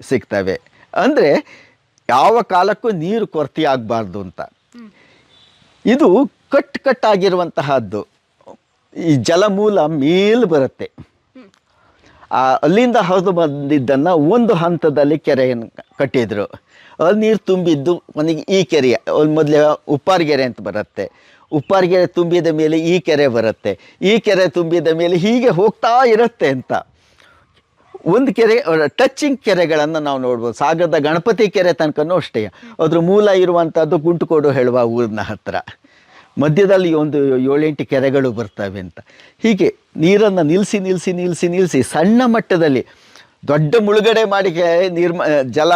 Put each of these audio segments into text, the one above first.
ಸಿಗ್ತವೆ. ಅಂದರೆ ಯಾವ ಕಾಲಕ್ಕೂ ನೀರು ಕೊರತೆ ಆಗಬಾರ್ದು ಅಂತ. ಇದು ಕಟ್ ಕಟ್ಟಾಗಿರುವಂತಹದ್ದು ಈ ಜಲಮೂಲ ಮೇಲ್ ಬರುತ್ತೆ. ಅಲ್ಲಿಂದ ಹರಿದು ಬಂದಿದ್ದನ್ನು ಒಂದು ಹಂತದಲ್ಲಿ ಕೆರೆಯನ್ನು ಕಟ್ಟಿದರು. ಅಲ್ಲಿ ನೀರು ತುಂಬಿದ್ದು ಮನೆಗೆ ಈ ಕೆರೆ ಮೊದಲೇ ಉಪ್ಪಾರಗೆರೆ ಅಂತ ಬರುತ್ತೆ. ಉಪ್ಪಾರಗೆರೆ ತುಂಬಿದ ಮೇಲೆ ಈ ಕೆರೆ ಬರುತ್ತೆ. ಈ ಕೆರೆ ತುಂಬಿದ ಮೇಲೆ ಹೀಗೆ ಹೋಗ್ತಾ ಇರುತ್ತೆ ಅಂತ. ಒಂದು ಕೆರೆ ಟಚಿಂಗ್ ಕೆರೆಗಳನ್ನು ನಾವು ನೋಡ್ಬೋದು. ಸಾಗರದ ಗಣಪತಿ ಕೆರೆ ತನಕನೂ ಅಷ್ಟೇ. ಅದ್ರ ಮೂಲ ಇರುವಂಥದ್ದು ಗುಂಟುಕೋಡು ಹೇಳುವ ಊರಿನ ಹತ್ರ. ಮಧ್ಯದಲ್ಲಿ ಒಂದು ಏಳೆಂಟು ಕೆರೆಗಳು ಬರ್ತವೆ ಅಂತ. ಹೀಗೆ ನೀರನ್ನು ನಿಲ್ಲಿಸಿ ನಿಲ್ಲಿಸಿ ನಿಲ್ಲಿಸಿ ನಿಲ್ಲಿಸಿ ಸಣ್ಣ ಮಟ್ಟದಲ್ಲಿ ದೊಡ್ಡ ಮುಳುಗಡೆ ಮಾಡಿ ನಿರ್ಮ ಜಲ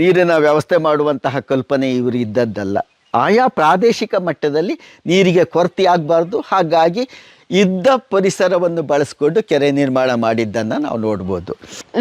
ನೀರಿನ ವ್ಯವಸ್ಥೆ ಮಾಡುವಂತಹ ಕಲ್ಪನೆ ಇವರು ಇದ್ದದ್ದಲ್ಲ. ಆಯಾ ಪ್ರಾದೇಶಿಕ ಮಟ್ಟದಲ್ಲಿ ನೀರಿಗೆ ಕೊರತೆ ಆಗಬಾರ್ದು. ಹಾಗಾಗಿ ಇದ್ದ ಪರಿಸರವನ್ನು ಬಳಸ್ಕೊಂಡು ಕೆರೆ ನಿರ್ಮಾಣ ಮಾಡಿದ್ದನ್ನು ನಾವು ನೋಡ್ಬೋದು.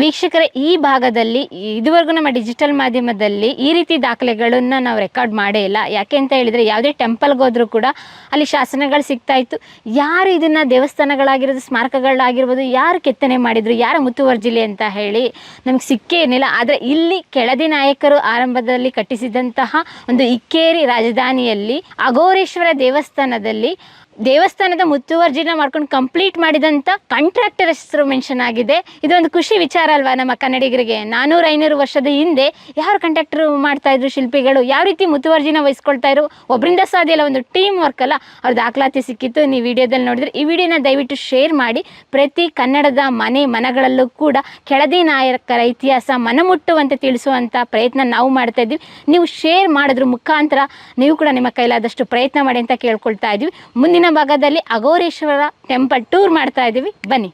ವೀಕ್ಷಕರ, ಈ ಭಾಗದಲ್ಲಿ, ಇದುವರೆಗೂ ನಮ್ಮ ಡಿಜಿಟಲ್ ಮಾಧ್ಯಮದಲ್ಲಿ ಈ ರೀತಿ ದಾಖಲೆಗಳನ್ನು ನಾವು ರೆಕಾರ್ಡ್ ಮಾಡೇ ಇಲ್ಲ. ಯಾಕೆ ಅಂತ ಹೇಳಿದರೆ, ಯಾವುದೇ ಟೆಂಪಲ್ಗೆ ಹೋದರೂ ಕೂಡ ಅಲ್ಲಿ ಶಾಸನಗಳು ಸಿಗ್ತಾ ಇತ್ತು. ಯಾರು ಇದನ್ನು ದೇವಸ್ಥಾನಗಳಾಗಿರೋದು ಸ್ಮಾರಕಗಳಾಗಿರ್ಬೋದು, ಯಾರು ಕೆತ್ತನೆ ಮಾಡಿದ್ರು, ಯಾರ ಮುತುವರ್ಜಿಲಿ ಅಂತ ಹೇಳಿ ನಮಗೆ ಸಿಕ್ಕೇ ಏನಿಲ್ಲ. ಆದರೆ ಇಲ್ಲಿ ಕೆಳದಿ ನಾಯಕರು ಆರಂಭದಲ್ಲಿ ಕಟ್ಟಿಸಿದಂತಹ ಒಂದು ಇಕ್ಕೇರಿ ರಾಜಧಾನಿಯಲ್ಲಿ ಅಘೋರೇಶ್ವರ ದೇವಸ್ಥಾನದಲ್ಲಿ ದೇವಸ್ಥಾನದ ಮುತುವರ್ಜಿನ ಮಾಡ್ಕೊಂಡು ಕಂಪ್ಲೀಟ್ ಮಾಡಿದಂಥ ಕಾಂಟ್ರಾಕ್ಟರ್ ಹೆಸರು ಮೆನ್ಷನ್ ಆಗಿದೆ. ಇದೊಂದು ಖುಷಿ ವಿಚಾರ ಅಲ್ವಾ ನಮ್ಮ ಕನ್ನಡಿಗರಿಗೆ? ನಾನೂರು ಐನೂರು ವರ್ಷದ ಹಿಂದೆ ಯಾರು ಕಾಂಟ್ರಾಕ್ಟರ್ ಮಾಡ್ತಾ ಇದ್ರು, ಶಿಲ್ಪಿಗಳು? ಯಾವ ರೀತಿ ಮುತುವರ್ಜಿನ ವಹಿಸ್ಕೊಳ್ತಾ ಇರು ಒಬ್ಬರಿಂದ ಸಾಧ್ಯ ಒಂದು ಟೀಮ್ ವರ್ಕ್ ಅಲ್ಲ. ಅವ್ರ ದಾಖಲಾತಿ ಸಿಕ್ಕಿತ್ತು. ನೀವು ವಿಡಿಯೋದಲ್ಲಿ ನೋಡಿದ್ರೆ ಈ ವಿಡಿಯೋನ ದಯವಿಟ್ಟು ಶೇರ್ ಮಾಡಿ. ಪ್ರತಿ ಕನ್ನಡದ ಮನೆ ಮನಗಳಲ್ಲೂ ಕೂಡ ಕೆಳದಿ ನಾಯಕರ ಇತಿಹಾಸ ಮನಮುಟ್ಟುವಂತೆ ತಿಳಿಸುವಂಥ ಪ್ರಯತ್ನ ನಾವು ಮಾಡ್ತಾ ಇದ್ದೀವಿ. ನೀವು ಶೇರ್ ಮಾಡಿದ್ರ ಮುಖಾಂತರ ನೀವು ಕೂಡ ನಿಮ್ಮ ಕೈಲಾದಷ್ಟು ಪ್ರಯತ್ನ ಮಾಡಿ ಅಂತ ಕೇಳ್ಕೊಳ್ತಾ ಇದ್ದೀವಿ. ಮುಂದಿನ ಭಾಗದಲ್ಲಿ ಅಘೋರೇಶ್ವರ ಟೆಂಪಲ್ ಟೂರ್ ಮಾಡ್ತಾ ಇದ್ದೀವಿ ಬನ್ನಿ.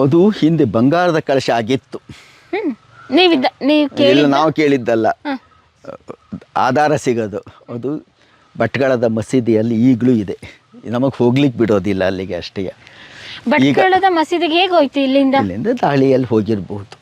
ಅದು ಹಿಂದೆ ಬಂಗಾರದ ಕಳಶ ಆಗಿತ್ತು. ನೀವಿದ್ದ ನೀವು ಇಲ್ಲ ಕೇಳಿ ನಾವು ಕೇಳಿದ್ದಲ್ಲ. ಆಧಾರ ಸಿಗೋದು. ಅದು ಭಟ್ಕಳದ ಮಸೀದಿಯಲ್ಲಿ ಈಗಲೂ ಇದೆ. ನಮಗೆ ಹೋಗ್ಲಿಕ್ಕೆ ಬಿಡೋದಿಲ್ಲ ಅಲ್ಲಿಗೆ ಅಷ್ಟೇ. ಭಟ್ಕಳದ ಮಸೀದಿಗೆ ಹೇಗೆ ಹೋಯ್ತು ಇಲ್ಲಿಂದ? ಇಲ್ಲಿಂದ ದಾಳಿಯಲ್ಲಿ ಹೋಗಿರಬಹುದು